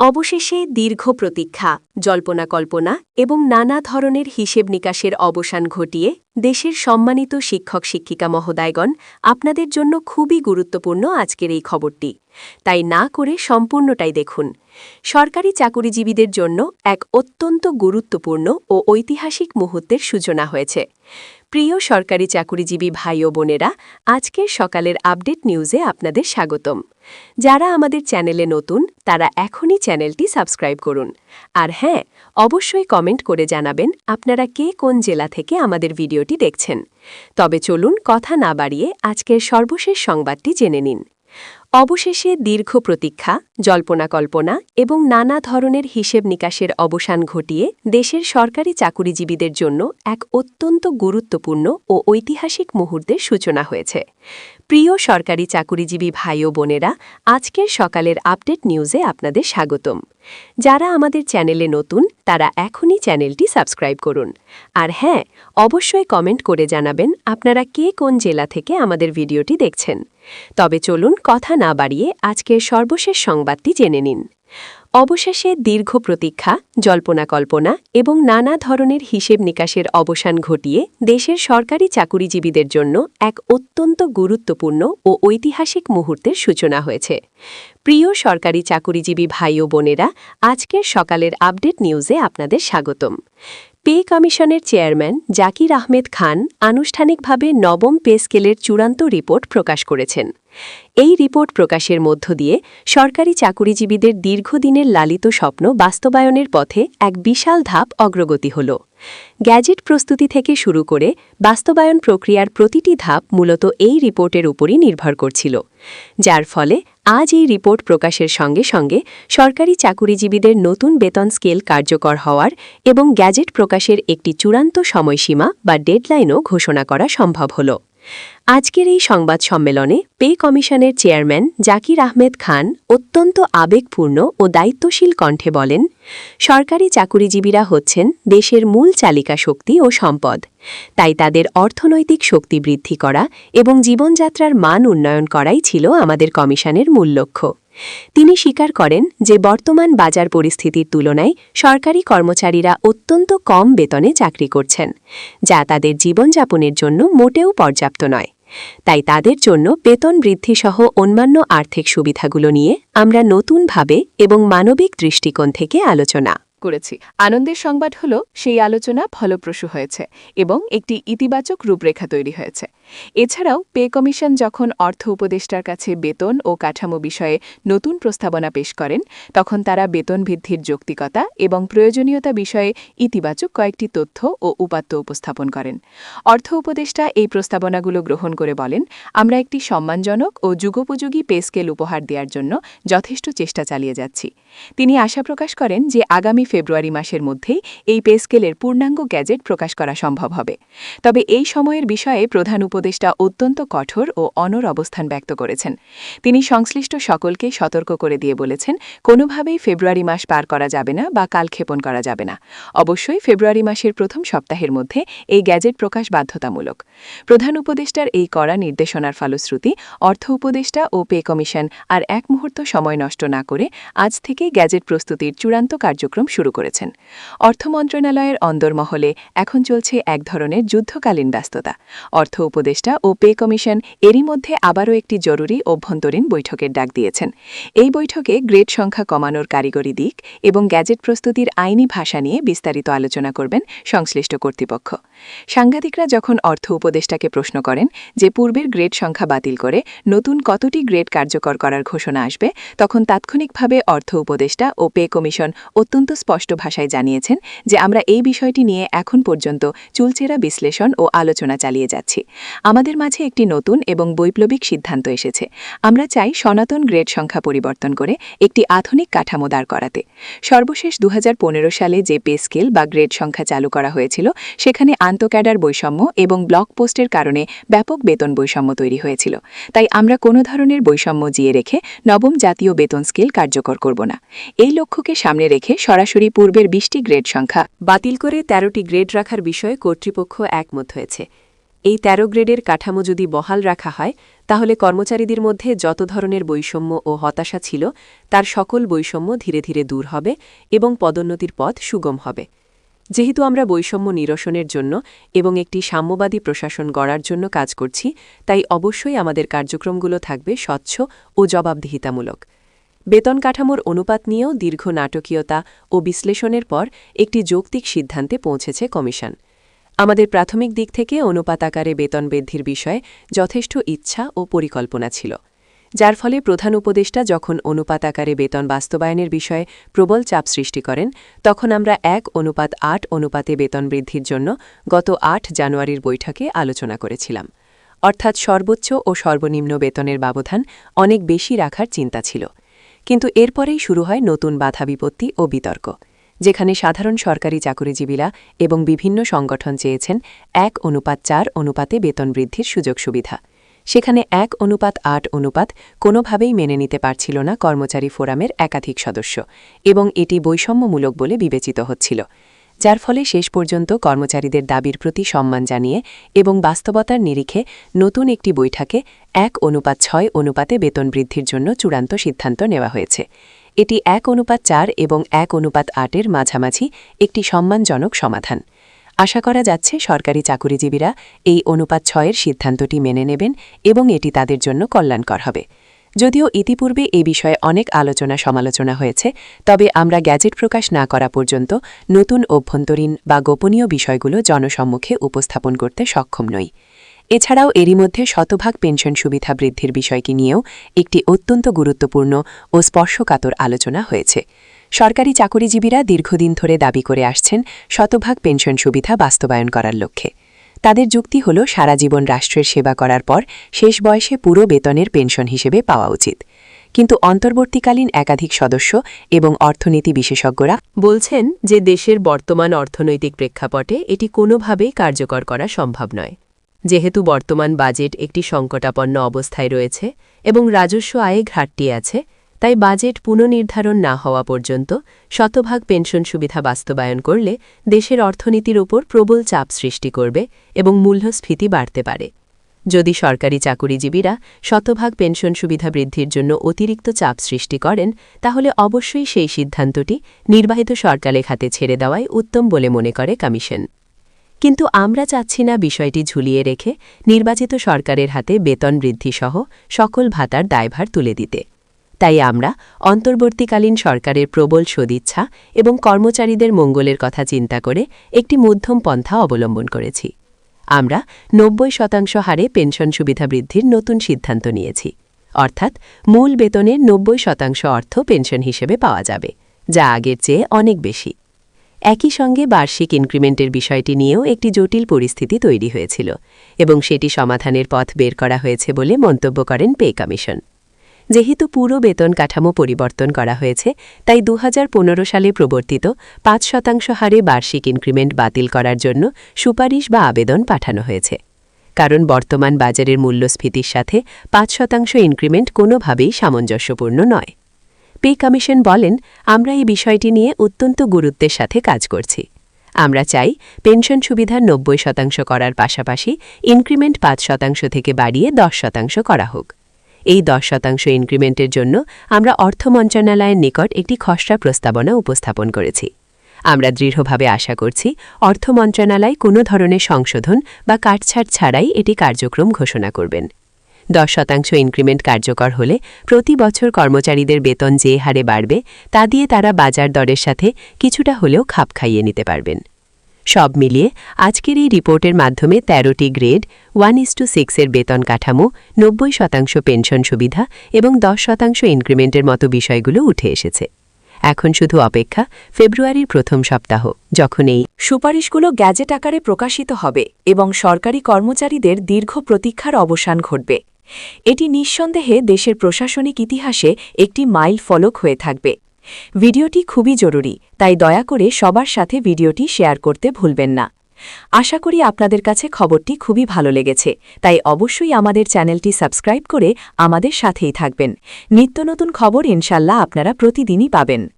অবশেষে দীর্ঘ প্রতীক্ষা, জল্পনা কল্পনা এবং নানা ধরনের হিসেব নিকাশের অবসান ঘটিয়ে দেশের সম্মানিত শিক্ষক শিক্ষিকা মহোদয়গণ আপনাদের জন্য খুবই গুরুত্বপূর্ণ আজকের এই খবরটি। তাই না করে সম্পূর্ণটাই দেখুন। সরকারি চাকুরিজীবীদের জন্য এক অত্যন্ত গুরুত্বপূর্ণ ও ঐতিহাসিক মুহূর্তের সূচনা হয়েছে। প্রিয় সরকারি চাকুরিজীবী ভাই ও বোনেরা, আজকের সকালের আপডেট নিউজে আপনাদের স্বাগতম। যারা আমাদের চ্যানেলে নতুন, তারা এখনই চ্যানেলটি সাবস্ক্রাইব করুন। আর হ্যাঁ অবশ্যই কমেন্ট করে জানাবেন আপনারা কে কোন জেলা থেকে আমাদের ভিডিওটি দেখছেন। তবে চলুন কথা না বাড়িয়ে আজকের সর্বশেষ সংবাদটি জেনে নিন। অবশেষে দীর্ঘ প্রতীক্ষা, জল্পনা কল্পনা এবং নানা ধরনের হিসেব নিকাশের অবসান ঘটিয়ে দেশের সরকারি চাকুরিজীবীদের জন্য এক অত্যন্ত গুরুত্বপূর্ণ ও ঐতিহাসিক মুহূর্তের সূচনা হয়েছে। প্রিয় সরকারি চাকুরিজীবী ভাই ও বোনেরা, আজকের সকালের আপডেট নিউজে আপনাদের স্বাগতম। যারা আমাদের চ্যানেলে নতুন, তারা এখনই চ্যানেলটি সাবস্ক্রাইব করুন। আর হ্যাঁ অবশ্যই কমেন্ট করে জানাবেন আপনারা কে কোন জেলা থেকে আমাদের ভিডিওটি দেখছেন। তবে চলুন কথা না বাড়িয়ে আজকের সর্বশেষ সংবাদটি জেনে নিন। অবশেষে দীর্ঘ প্রতীক্ষা, জল্পনা কল্পনা এবং নানা ধরনের হিসেব নিকাশের অবসান ঘটিয়ে দেশের সরকারি চাকুরিজীবীদের জন্য এক অত্যন্ত গুরুত্বপূর্ণ ও ঐতিহাসিক মুহূর্তের সূচনা হয়েছে। প্রিয় সরকারি চাকুরিজীবী ভাই ও বোনেরা, আজকের সকালের আপডেট নিউজে আপনাদের স্বাগতম। পে কমিশনের চেয়ারম্যান জাকির আহমেদ খান আনুষ্ঠানিকভাবে নবম পে স্কেলের চূড়ান্ত রিপোর্ট প্রকাশ করেছেন। এই রিপোর্ট প্রকাশের মধ্য দিয়ে সরকারি চাকুরিজীবীদের দীর্ঘদিনের লালিত স্বপ্ন বাস্তবায়নের পথে এক বিশাল ধাপ অগ্রগতি হল। গ্যাজেট প্রস্তুতি থেকে শুরু করে বাস্তবায়ন প্রক্রিয়ার প্রতিটি ধাপ মূলত এই রিপোর্টের উপরই নির্ভর করছিল। যার ফলে আজ এই রিপোর্ট প্রকাশের সঙ্গে সঙ্গে সরকারি চাকুরিজীবীদের নতুন বেতন স্কেল কার্যকর হওয়ার এবং গ্যাজেট প্রকাশের একটি চূড়ান্ত সময়সীমা বা ডেডলাইনও ঘোষণা করা সম্ভব হল। আজকের এই সংবাদ সম্মেলনে পে কমিশনের চেয়ারম্যান জাকির আহমেদ খান অত্যন্ত আবেগপূর্ণ ও দায়িত্বশীল কণ্ঠে বলেন, সরকারি চাকুরিজীবীরা হচ্ছেন দেশের মূল চালিকা শক্তি ও সম্পদ। তাই তাদের অর্থনৈতিক শক্তি বৃদ্ধি করা এবং জীবনযাত্রার মান উন্নয়ন করাই ছিল আমাদের কমিশনের মূল লক্ষ্য। তিনি স্বীকার করেন যে বর্তমান বাজার পরিস্থিতির তুলনায় সরকারি কর্মচারীরা অত্যন্ত কম বেতনে চাকরি করছেন, যা তাদের জীবনযাপনের জন্য মোটেও পর্যাপ্ত নয়। তাই তাদের জন্য বেতন বৃদ্ধিসহ অন্যান্য আর্থিক সুবিধাগুলো নিয়ে আমরা নতুনভাবে এবং মানবিক দৃষ্টিকোণ থেকে আলোচনা করেছি। আনন্দের সংবাদ হল, সেই আলোচনা ফলপ্রসূ হয়েছে এবং একটি ইতিবাচক রূপরেখা তৈরি হয়েছে। এছাড়াও পে কমিশন যখন অর্থ উপদেষ্টার কাছে বেতন ও কাঠামো বিষয়ে নতুন প্রস্তাবনা পেশ করেন, তখন তারা বেতন বৃদ্ধির যৌক্তিকতা এবং প্রয়োজনীয়তা বিষয়ে ইতিবাচক কয়েকটি তথ্য ও উপাত্ত উপস্থাপন করেন। অর্থ উপদেষ্টা এই প্রস্তাবনাগুলো গ্রহণ করে বলেন, আমরা একটি সম্মানজনক ও যুগোপযোগী পে স্কেল উপহার দেওয়ার জন্য যথেষ্ট চেষ্টা চালিয়ে যাচ্ছি। তিনি আশা প্রকাশ করেন যে আগামী ফেব্রুয়ারি মাসের মধ্যেই এই পে স্কেলের পূর্ণাঙ্গ গ্যাজেট প্রকাশ করা সম্ভব হবে। তবে এই সময়ের বিষয়ে প্রধান উপদেষ্টা অত্যন্ত কঠোর ও অনর অবস্থান ব্যক্ত করেছেন। তিনি সংশ্লিষ্ট সকলকে সতর্ক করে দিয়ে বলেছেন, কোনোভাবেই ফেব্রুয়ারি মাস পার করা যাবে না বা কালক্ষেপণ করা যাবে না। অবশ্যই ফেব্রুয়ারি মাসের প্রথম সপ্তাহের মধ্যে এই গ্যাজেট প্রকাশ বাধ্যতামূলক। প্রধান উপদেষ্টার এই কড়া নির্দেশনার ফলশ্রুতি, অর্থ উপদেষ্টা ও পে কমিশন আর এক মুহূর্ত সময় নষ্ট না করে আজ থেকে গ্যাজেট প্রস্তুতির চূড়ান্ত কার্যক্রম শুরু করেছেন। অর্থ মন্ত্রণালয়ের অন্দরমহলে এখন চলছে এক ধরনের যুদ্ধকালীন ব্যস্ততা। অর্থ উপদেষ্টা ও পে কমিশন এরই মধ্যে আবারও একটি জরুরি অভ্যন্তরীণ বৈঠকের ডাক দিয়েছেন। এই বৈঠকে গ্রেড সংখ্যা কমানোর কারিগরি দিক এবং গ্যাজেট প্রস্তুতির আইনি ভাষা নিয়ে বিস্তারিত আলোচনা করবেন সংশ্লিষ্ট কর্তৃপক্ষ। সাংবাদিকরা যখন অর্থ উপদেষ্টাকে প্রশ্ন করেন যে পূর্বের গ্রেড সংখ্যা বাতিল করে নতুন কতটি গ্রেড কার্যকর করার ঘোষণা আসবে, তখন তাৎক্ষণিকভাবে অর্থ উপদেষ্টা ও পে কমিশন অত্যন্ত স্পষ্ট ভাষায় জানিয়েছেন যে আমরা এই বিষয়টি নিয়ে এখন পর্যন্ত চুলচেরা বিশ্লেষণ ও আলোচনা চালিয়ে যাচ্ছি। আমাদের মাঝে একটি নতুন এবং বৈপ্লবিক সিদ্ধান্ত এসেছে। আমরা চাই সনাতন গ্রেড সংখ্যা পরিবর্তন করে একটি আধুনিক কাঠামো দাঁড় করাতে। সর্বশেষ দু হাজার পনেরো সালে যে পে স্কেল বা গ্রেড সংখ্যা চালু করা হয়েছিল, সেখানে আন্তঃক্যাডার বৈষম্য এবং ব্লক পোস্টের কারণে ব্যাপক বেতন বৈষম্য তৈরি হয়েছিল। তাই আমরা কোনো ধরনের বৈষম্য জিয়ে রেখে নবম জাতীয় বেতন স্কেল কার্যকর করব না। এই লক্ষ্যকে সামনে রেখে সরাসরি পূর্বের বিশটি গ্রেড সংখ্যা বাতিল করে ১৩টি গ্রেড রাখার বিষয়ে কর্তৃপক্ষ একমত হয়েছে। এই ১৩ গ্রেডের কাঠামো যদি বহাল রাখা হয়, তাহলে কর্মচারীদের মধ্যে যত ধরনের বৈষম্য ও হতাশা ছিল, তার সকল বৈষম্য ধীরে ধীরে দূর হবে এবং পদোন্নতির পথ সুগম হবে। যেহেতু আমরা বৈষম্য নিরসনের জন্য এবং একটি সাম্যবাদী প্রশাসন গড়ার জন্য কাজ করছি, তাই অবশ্যই আমাদের কার্যক্রমগুলো থাকবে স্বচ্ছ ও জবাবদিহিতামূলক। বেতন কাঠামোর অনুপাত নিয়েও দীর্ঘ নাটকীয়তা ও বিশ্লেষণের পর একটি যৌক্তিক সিদ্ধান্তে পৌঁছেছে কমিশন। আমাদের প্রাথমিক দিক থেকে অনুপাত আকারে বেতন বৃদ্ধির বিষয়ে যথেষ্ট ইচ্ছা ও পরিকল্পনা ছিল, যার ফলে প্রধান উপদেষ্টা যখন অনুপাত আকারে বেতন বাস্তবায়নের বিষয়ে প্রবল চাপ সৃষ্টি করেন, তখন আমরা এক অনুপাত আট অনুপাতে বেতন বৃদ্ধির জন্য গত আট জানুয়ারির বৈঠকে আলোচনা করেছিলাম। অর্থাৎ সর্বোচ্চ ও সর্বনিম্ন বেতনের ব্যবধান অনেক বেশি রাখার চিন্তা ছিল। কিন্তু এরপরেই শুরু হয় নতুন বাধা বিপত্তি ও বিতর্ক। যেখানে সাধারণ সরকারি চাকুরিজীবীরা এবং বিভিন্ন সংগঠন চেয়েছেন এক অনুপাত চার অনুপাতে বেতন বৃদ্ধির সুযোগ সুবিধা। সেখানে এক অনুপাত আট অনুপাত কোনোভাবেই মেনে নিতে পারছিল না কর্মচারী ফোরামের একাধিক সদস্য এবং এটি বৈষম্যমূলক বলে বিবেচিত হচ্ছিল। যার ফলে শেষ পর্যন্ত কর্মচারীদের দাবির প্রতি সম্মান জানিয়ে এবং বাস্তবতার নিরিখে নতুন একটি বৈঠকে এক অনুপাত ছয় অনুপাতে বেতন বৃদ্ধির জন্য চূড়ান্ত সিদ্ধান্ত নেওয়া হয়েছে। এটি এক অনুপাত চার এবং এক অনুপাত আটের মাঝামাঝি একটি সম্মানজনক সমাধান। আশা করা যাচ্ছে সরকারি চাকুরিজীবীরা এই অনুপাত ছয়ের সিদ্ধান্তটি মেনে নেবেন এবং এটি তাদের জন্য কল্যাণকর হবে। যদিও ইতিপূর্বে এ বিষয়ে অনেক আলোচনা সমালোচনা হয়েছে, তবে আমরা গ্যাজেট প্রকাশ না করা পর্যন্ত নতুন অভ্যন্তরীণ বা গোপনীয় বিষয়গুলো জনসম্মুখে উপস্থাপন করতে সক্ষম নই। এছাড়াও এরই মধ্যে শতভাগ পেনশন সুবিধা বৃদ্ধির বিষয়টি নিয়েও একটি অত্যন্ত গুরুত্বপূর্ণ ও স্পর্শকাতর আলোচনা হয়েছে। সরকারি চাকরিজীবীরা দীর্ঘদিন ধরে দাবি করে আসছেন শতভাগ পেনশন সুবিধা বাস্তবায়ন করার লক্ষ্যে। তাদের যুক্তি হল, সারা জীবন রাষ্ট্রের সেবা করার পর শেষ বয়সে পুরো বেতনের পেনশন হিসেবে পাওয়া উচিত। কিন্তু অন্তর্বর্তীকালীন একাধিক সদস্য এবং অর্থনীতি বিশেষজ্ঞরা বলছেন যে দেশের বর্তমান অর্থনৈতিক প্রেক্ষাপটে এটি কোনোভাবেই কার্যকর করা সম্ভব নয়। যেহেতু বর্তমান বাজেট একটি সংকটাপন্ন অবস্থায় রয়েছে এবং রাজস্ব আয়ে ঘাটতি আছে, তাই বাজেট পুনর্নির্ধারণ না হওয়া পর্যন্ত শতভাগ পেনশন সুবিধা বাস্তবায়ন করলে দেশের অর্থনীতির ওপর প্রবল চাপ সৃষ্টি করবে এবং মূল্যস্ফীতি বাড়তে পারে। যদি সরকারি চাকুরিজীবীরা শতভাগ পেনশন সুবিধা বৃদ্ধির জন্য অতিরিক্ত চাপ সৃষ্টি করেন, তাহলে অবশ্যই সেই সিদ্ধান্তটি নির্বাহিত সরকারের হাতে ছেড়ে দেওয়াই উত্তম বলে মনে করে কমিশন। কিন্তু আমরা চাচ্ছি না বিষয়টি ঝুলিয়ে রেখে নির্বাচিত সরকারের হাতে বেতন বৃদ্ধিসহ সকল ভাতার দায়ভার তুলে দিতে। তাই আমরা অন্তর্বর্তীকালীন সরকারের প্রবল সদিচ্ছা এবং কর্মচারীদের মঙ্গলের কথা চিন্তা করে একটি মধ্যম পন্থা অবলম্বন করেছি। আমরা নব্বই শতাংশ হারে পেনশন সুবিধা বৃদ্ধির নতুন সিদ্ধান্ত নিয়েছি। অর্থাৎ মূল বেতনের নব্বই শতাংশ অর্থ পেনশন হিসেবে পাওয়া যাবে, যা আগের চেয়ে অনেক বেশি। একই সঙ্গে বার্ষিক ইনক্রিমেন্টের বিষয়টি নিয়েও একটি জটিল পরিস্থিতি তৈরি হয়েছিল এবং সেটি সমাধানের পথ বের করা হয়েছে বলে মন্তব্য করেন পে কমিশন। যেহেতু পুরো বেতন কাঠামো পরিবর্তন করা হয়েছে, তাই দু হাজার পনেরো সালে প্রবর্তিত পাঁচ শতাংশ হারে বার্ষিক ইনক্রিমেন্ট বাতিল করার জন্য সুপারিশ বা আবেদন পাঠানো হয়েছে। কারণ বর্তমান বাজারের মূল্যস্ফীতির সাথে পাঁচ শতাংশ ইনক্রিমেন্ট কোনোভাবেই সামঞ্জস্যপূর্ণ নয়। পে কমিশন বলেন, আমরা এই বিষয়টি নিয়ে অত্যন্ত গুরুত্বের সাথে কাজ করছি। আমরা চাই পেনশন সুবিধার নব্বই শতাংশ করার পাশাপাশি ইনক্রিমেন্ট পাঁচ শতাংশ থেকে বাড়িয়ে দশ শতাংশ করা হোক। এই দশ শতাংশ ইনক্রিমেন্টের জন্য আমরা অর্থ মন্ত্রণালয়ের নিকট একটি খসড়া প্রস্তাবনা উপস্থাপন করেছি। আমরা দৃঢ়ভাবে আশা করছি অর্থ মন্ত্রণালয় কোনো ধরনের সংশোধন বা কাটছাট ছাড়াই এটি কার্যক্রম ঘোষণা করবেন। দশ শতাংশ ইনক্রিমেন্ট কার্যকর হলে প্রতি বছর কর্মচারীদের বেতন যে হারে বাড়বে, তা দিয়ে তারা বাজার দরের সাথে কিছুটা হলেও খাপ খাইয়ে নিতে পারবেন। সব মিলিয়ে আজকের এই রিপোর্টের মাধ্যমে তেরোটি গ্রেড, ওয়ান ইস টু সিক্সের বেতন কাঠামো, নব্বই শতাংশ পেনশন সুবিধা এবং দশ শতাংশ ইনক্রিমেন্টের মতো বিষয়গুলো উঠে এসেছে। এখন শুধু অপেক্ষা, ফেব্রুয়ারির প্রথম সপ্তাহ, যখন এই সুপারিশগুলো গ্যাজেট আকারে প্রকাশিত হবে এবং সরকারি কর্মচারীদের দীর্ঘ প্রতীক্ষার অবসান ঘটবে। এটি নিঃসন্দেহে দেশের প্রশাসনিক ইতিহাসে একটি মাইল ফলক হয়ে থাকবে। ভিডিওটি খুবই জরুরি, তাই দয়া করে সবার সাথে ভিডিওটি শেয়ার করতে ভুলবেন না। আশা করি আপনাদের কাছে খবরটি খুবই ভালো লেগেছে, তাই অবশ্যই আমাদের চ্যানেলটি সাবস্ক্রাইব করে আমাদের সাথেই থাকবেন। নিত্য নতুন খবর ইনশাল্লাহ আপনারা প্রতিদিনই পাবেন।